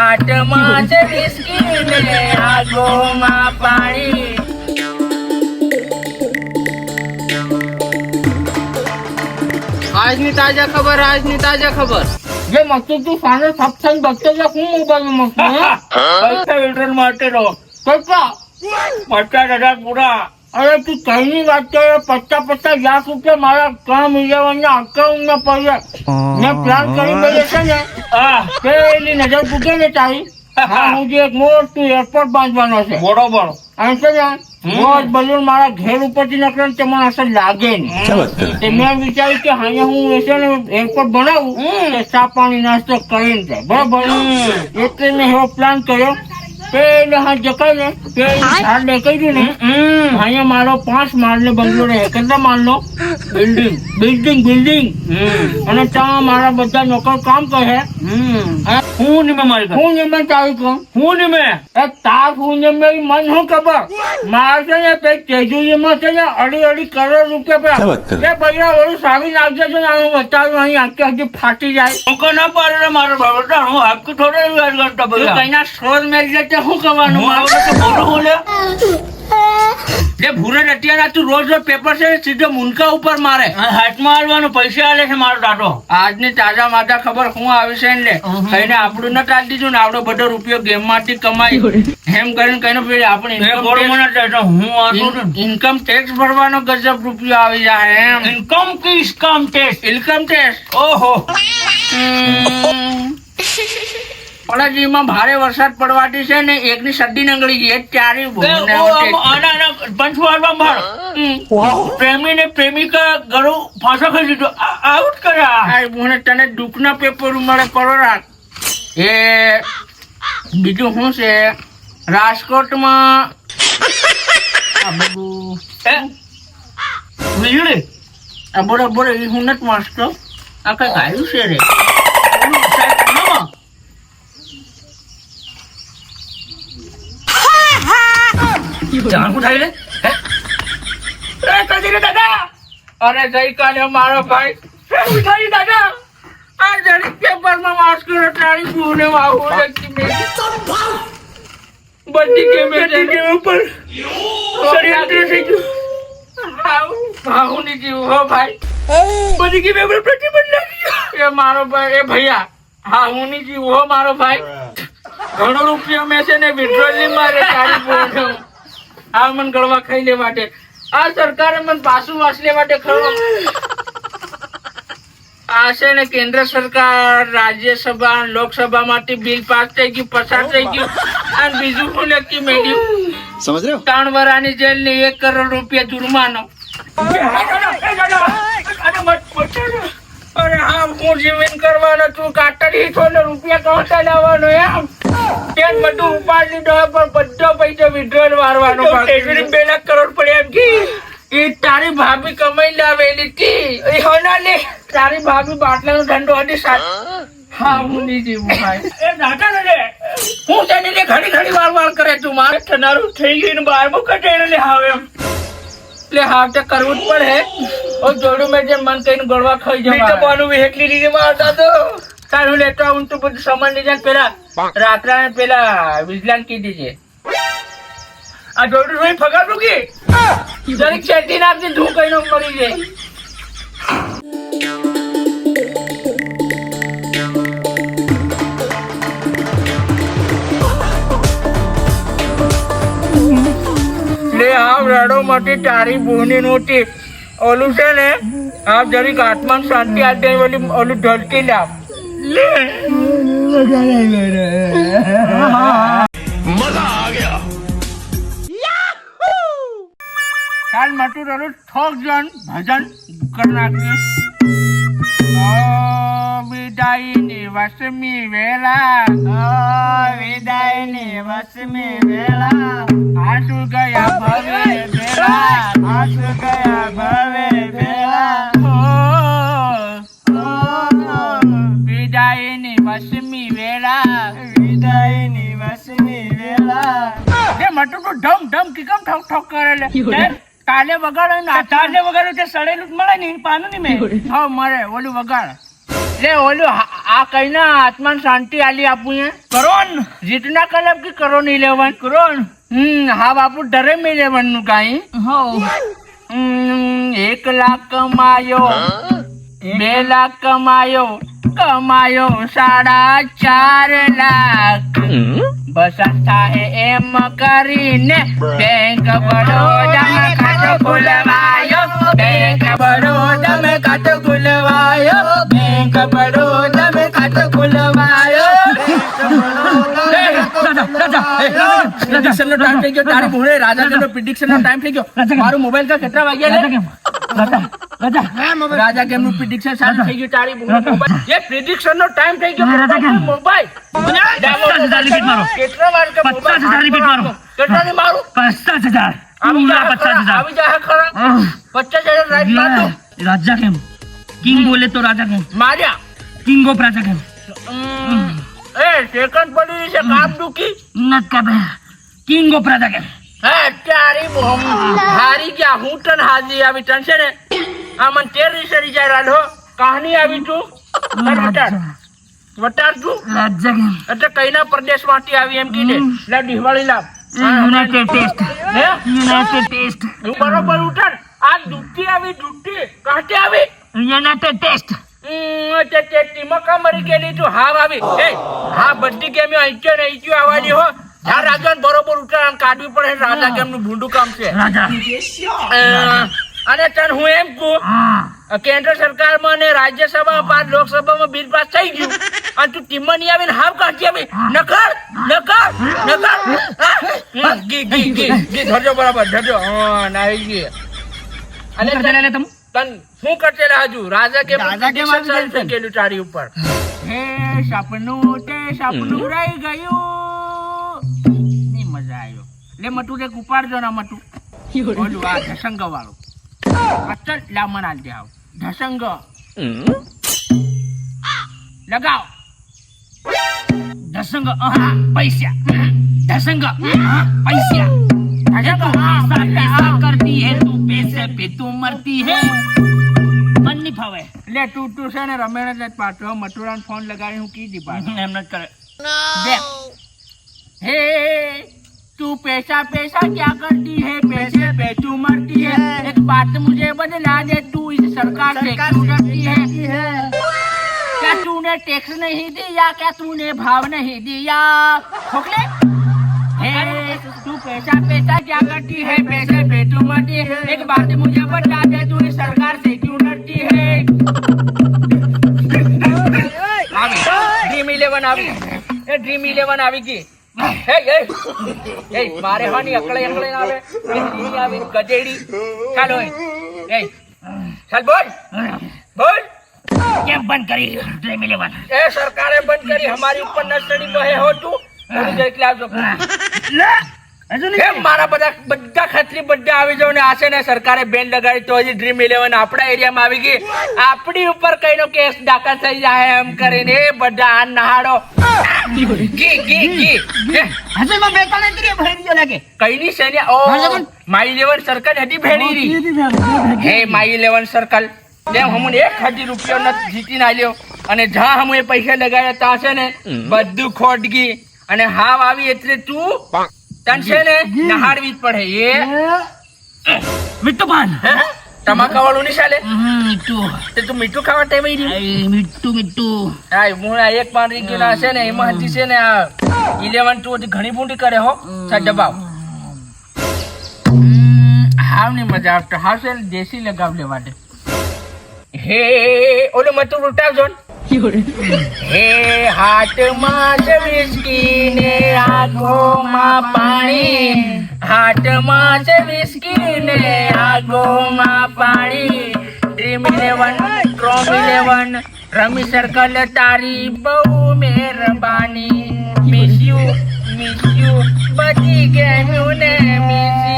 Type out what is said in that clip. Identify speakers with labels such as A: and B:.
A: હાથમાં છે બિસ્કીટ ને આંખોમાં પાણી
B: આજની તાજા ખબર આજની તાજા ખબર.
A: જે મસ્તું તું સાને સત્સંગ ભક્તો છે હું મોબાઈલ મસ્તું પૈસા વિલ્ટર માટે રહો પૈસા? પચાસ હજાર પૂરા. અરે તું કઈ ની વાત કરે પચાસ પચાસ લાખ રૂપિયા મારા કામ ઇલેવનના અકાઉન્ટમાં પડ્યા. મેં પ્લાન કરી ગયો છે ને પેલી નજર પૂછે ને તારી. હા જે એક મોટું એરપોર્ટ બાંધવાનો છે. બરોબર. અને છે ને મોજ બલૂન મારા ઘેર ઉપરથી નીકળે ને તે મને અસર લાગે નહીં. તે મેં વિચાર્યું કે હા હું છે ને એરપોર્ટ બનાવું તે ચા પાણી નાસ્તો કરીને જાય. બરોબર? એટલે મેં એવો પ્લાન કર્યો. પેલે હાથ જકાય ને પેલી ઝાડ ને કહ્યું ને અહીંયા મારો પાંચ માળ ને બંગલો રહે કેટલા માળ નો બિલ્ડિંગ બિલ્ડિંગ બિલ્ડિંગ અને ત્યાં મારા બધા નોકર કામ કરે હું નિમે મારી હું નિમે તારી કહું હું નિમે એ તાર હું નિમે ઈ મન શું ખબર મારે છે ને પેલી તેજુરીમાં છે ને અઢી અઢી કરોડ રૂપિયા પડ્યા એ પૈસા વળી સાવી નાખજે છે ને હું બતાવું અહીં આખી આખી ફાટી જાય
C: મૂકો ના પાડે રે મારો બાબા હું આપકી થોડે યાદ કરતા
A: તું
C: બધા
A: કઈના સોર મેરી જતે શું કરવાનું
C: હું તો બોલું બોલે
A: જે ભૂરે રટિયાના તું રોજ રોજ પેપર છે સીધો મુનકા ઉપર મારે.
C: હાથમાં હાલવાનું પૈસા આલે છે મારો ટાટો.
A: આજની તાજા માતા ખબર હું આવી છે ને કઈને આપણું ન ટાળી દીધું ને આપણો બધો રૂપિયો ગેમમાંથી કમાઈ. એમ કરીને કઈને આપણે
C: હું
A: ઇન્કમ ટેક્સ ભરવાનો ગજબ રૂપિયો આવી જાય એમ.
C: ઇન્કમ કિસ કામ ટેસ્ટ
A: ઇન્કમ ટેક્સ
C: ઓહો.
A: પણાજીમાં ભારે વરસાદ પડવાથી છે ને એકની સડી નંગળી ગઈ એ ચારી.
C: પ્રેમી ને પ્રેમિકા ગળું ફાંસો ખાઈ દીધો. આઉટ કર્યા.
A: આ ભૂને તને દુઃખના પેપર મળે કરો રાખ. એ બીજું શું છે? રાજકોટમાં આ બધું.
C: એ, વીજળી?
A: આ બરોબર એ હું નથી વાંચતો. આ કઈ આવ્યું છે રે.
C: જાણ શું થાય રે હે? કદી દાદા!
A: અરે ગઈકાલે મારો ભાઈ દાદા! આ જરી પેપરમાં વાંચતો તારી ભૂને વાવું લખી મેં બધી કેમે
C: ઉપર ષડયંત્ર થઈ ગયું.
A: ભાવની જીવ હો ભાઈ.
C: બધી કેમ ઉપર પ્રતિબંધ લાગી
A: એ મારો ભાઈ એ ભૈયા હા હું ની જીવ હો મારો ભાઈ. ઘણો રૂપિયા મેં છે ને વિડ્રોલની મારે તારી ભૂને આ ગળવા ખાઈ લે માટે આ સરકારે મન પાછું વાસલે માટે ખરો આ ને કેન્દ્ર સરકાર રાજ્યસભા લોકસભામાંથી બિલ પાસ થઈ ગયું પસાર થઈ ગયું. અને બીજું શું નક્કી મેળ્યું
D: સમજ રહ્યો?
A: ત્રણ વરાની જેલ ને એક કરોડ રૂપિયા જુર્માનો. અરે હા હું જીવન કરવાનો તું કાટડી થોડો રૂપિયા કોણ ચલાવવાનો એમ. તેમ બધું ઉપાડ લીધો પણ બધો પૈસો વિડ્રોલ મારવાનો
C: બે લાખ કરોડ પડે એમ કે?
A: એ તારી ભાભી કમાઈ લાવેલી હતી એ હોના ને તારી ભાભી બાટલાનો ધંધો હતી હા? હું નહીં જીવું ભાઈ.
C: એ દાદા ને
A: હું તેની ને ઘડી ઘડી વાર વાર કરે તું મારે
C: થનારું થઈ ગયું મૂકે લે હાવ એમ.
A: એટલે હા તો કરવું જ પડે. ઓ જોડું મેં જેમ મન કહીને ગળવા ખાઈ
C: નહીં તો
A: જવા
C: બાનું વેકલી રીતે મારતા તો.
A: તારું લેતો આવું તો બધું સામાન લઈ જાય પેલા રાત્રા પેલા વિજલાન કીધી છે
C: આ જોડું ભાઈ ફગાર રૂકી
A: જરીક શેટી નાખજે ધૂ કઈ મરી જાય. લે આવ રડો માટે તારી બુની નોટી ઓલું છે ને આપ જરીક આત્માન શાંતિ આપી દે ઓલું ઢલકી લાવ લે ચાલ માટું રડું ઠોક જન ભજન કર નાખજે ઓ વિદાયની વસમી વેલા વિદાયની વસમી વેલા આસુ ગયા ભવે વેલા આસુ ઠોક કરે કાલે વગાડો ને
C: કાલે વગાડો તે સડેલું મળે ને પાનું ને મેં.
A: હા મરે ઓલું વગાડ. લે ઓલું આ કઈ ના આત્માન શાંતિ આલી આપું એ
C: કરોન
A: જીતના કલબ કે કરોન ઇલેવન કરોન હમ હા બાપુ ડરે મે ઇલેવનનું કાઈ.
C: હો.
A: એક લાખ કમાયો. બે લાખ કમાયો. કમાયો સાડા ચાર લાખ. બસ થાય એમ કરીને બેંક બરોડામાં ખાતો ખોલવાયો બેંક બરોડામાં ખાતો ખોલવાયો બેંક બરોડામાં ખાતો ખોલવાયો પ્રિડિક્શન નો ટાઈમ થઈ ગયો તારી ભૂલે રાજા કેનો પ્રિડિક્શન નો ટાઈમ થઈ ગયો. મારું મોબાઈલ કા કેટલા વાગ્યા લે? રાજા કેમ? નું પ્રિડિક્શન સારું થઈ ગયું તારી ભૂલે મોબાઈલ એ પ્રિડિક્શન નો ટાઈમ થઈ ગયો
C: રાજા કેમ?
A: મોબાઈલ
C: પચાસ હજાર રિપીટ મારો.
A: કેટલા વાર કે
C: પચાસ હજાર રિપીટ મારો.
A: કેટલા ની મારું?
C: પચાસ હજાર.
A: આવી
C: પૂરા
A: જા
C: પચાસ હજાર.
A: આવી જા ખરા.
C: આહ,
A: પચાસ હજાર રાઈટ મારતો
C: રાજા કેમ? કિંગ બોલે તો રાજા કેમ?
A: માર્યા.
C: કિંગ ઓફ રાજા કેમ?
A: હમ, એ સેકન્ડ પડી રહી છે કામ દુખી
C: નત કબે કિંગ ઓફ રાજા કેમ
A: હે તારી બોમ હારી ગયા. હું તન હાજી આવી તન છે ને આ મન તેર સરી જાય રાડો કહાની આવી તું. તન વટાર. વટાર તું.
C: રાજા કેમ
A: એટલે કઈના પ્રદેશમાંથી આવી એમ કીધે. લે દિવાળી લાવ.
C: United test.
A: હે?
C: United test.
A: બરોબર ઉઠાડ. આ દુખતી આવી દુખતી કાટે આવી.
C: United test.
A: તે મરી ગયેલી તું? હાવ આવી. એ હા બધી ગેમ ને અહીંચ્યો આવવાની હો. જ્યાં રાજા બરોબર ઉતરાણ કાઢવી પડે રાજા કેમ નું ભૂંડું કામ છે? અને તને હું એમ કહું
C: હા.
A: કેન્દ્ર સરકારમાં અને રાજ્યસભા પાસ લોકસભામાં બિલ પાસ થઈ ગયું. અને તું ટીમમાં નહીં આવીને હાવ કાઢી આવી. નકર નકર નકર. ગી ગી ગી ગી ધરજો બરાબર ધરજો. હા નાઈ ગઈ. અને તને
C: તમ?
A: તન શું કરતેલા રાજુ રાજા કે
B: રાજા કેમ આવી?
A: ગયેલું તારી ઉપર? હે. સપનું તે સપનું રહી ગયું. લે મટું એક ઉપાડજો ને મટું બોલું આ ધસંગ વાળો. અચલ લામણ આલ દે આવ. લગાવ.
C: ધસંગ અહા પૈસા. ધસંગ અહા પૈસા. કરતી હે તું પૈસે પે તું મરતી હે. મન નહીં ફાવે.
A: લે તું તું છે ને રમેણ જ પાટો મટુરાન ફોન લગાવી હું કીધી પાટો
C: એમ જ કરે.
A: હે तू पैसा पैसा क्या करती है? पैसे पे तू मरती है। एक बात मुझे बदला दे तू इस सरकार से क्यों डरती है? क्या तूने टैक्स नहीं दिया? क्या तूने भाव नहीं दिया? खोखले? तू पैसा पैसा क्या करती है? पैसे पे तू मरती है। एक बात मुझे बदला दे तू इस सरकार से क्यों डरती है? ड्रीम इलेवन आ ड्रीम इलेवन आ गई મારે હાની અકળે અકળે ના આવે એ ઈ ગજેડી ચાલો એ એ ચાલ બોલ. બોલ.
C: કેમ બંધ કરી ડ્રીમ ઇલેવન
A: એ સરકારે બંધ કરી. અમારી ઉપર નસડી તો. હે. હોતું એટલે આવજો
C: લે.
A: મારા બધા બધા ખતરી બધા આવી જાવ ને આ છે ને સરકારે બેન લગાડી તો હજી ડ્રીમ ઇલેવન આપણા એરિયામાં આવી ગઈ. આપણી ઉપર કઈનો કેસ દાખલ થઈ જાય એમ કરીને એ બધા આ નહાડો. ગી ગી ગી હે,
C: બે ત્રણ એન્ટ્રી ભરી દીધો લાગે.
A: કઈની છે ઓ માઈ ઇલેવન સર્કલ હતી ભેડી રહી. હે માઈ ઇલેવન સર્કલ તેમ હમું એક હજી રૂપિયો નથી જીતીને આલ્યો અને જ્યાં હમું એ પૈસા લગાડ્યા ત્યાં છે ને બધું ખોટ ગઈ અને હાવ આવી એટલે તું તન ને નહાડવી જ પડે એ
C: મીઠું પાન.
A: તમાકા વાળું નહીં ચાલે?
C: મીઠું.
A: તે તું મીઠું ખાવા ટાઈમ આવી
C: રહ્યું? મીઠું મીઠું.
A: હા હું આ એક પાન રીંગી ના છે ને એમાં હજી છે ને આ ઇલેવન હજી ઘણી બુંડી કરે હો. સા દબાવ. હાવની મજા આવતો હાવ છે દેશી લગાવ લેવા દે. હે ઓલું મતું ઉલટાવજો ને. હે હાટમાં જ વિસ્કી ને પાણી. હાટમાં જ વિસ્કી ને પાણી. Dream eleven dream eleven rummy circle તારી બહુ મહેરબાની. મિસ યુ મિસ યુ બચી ગયું ને મિસ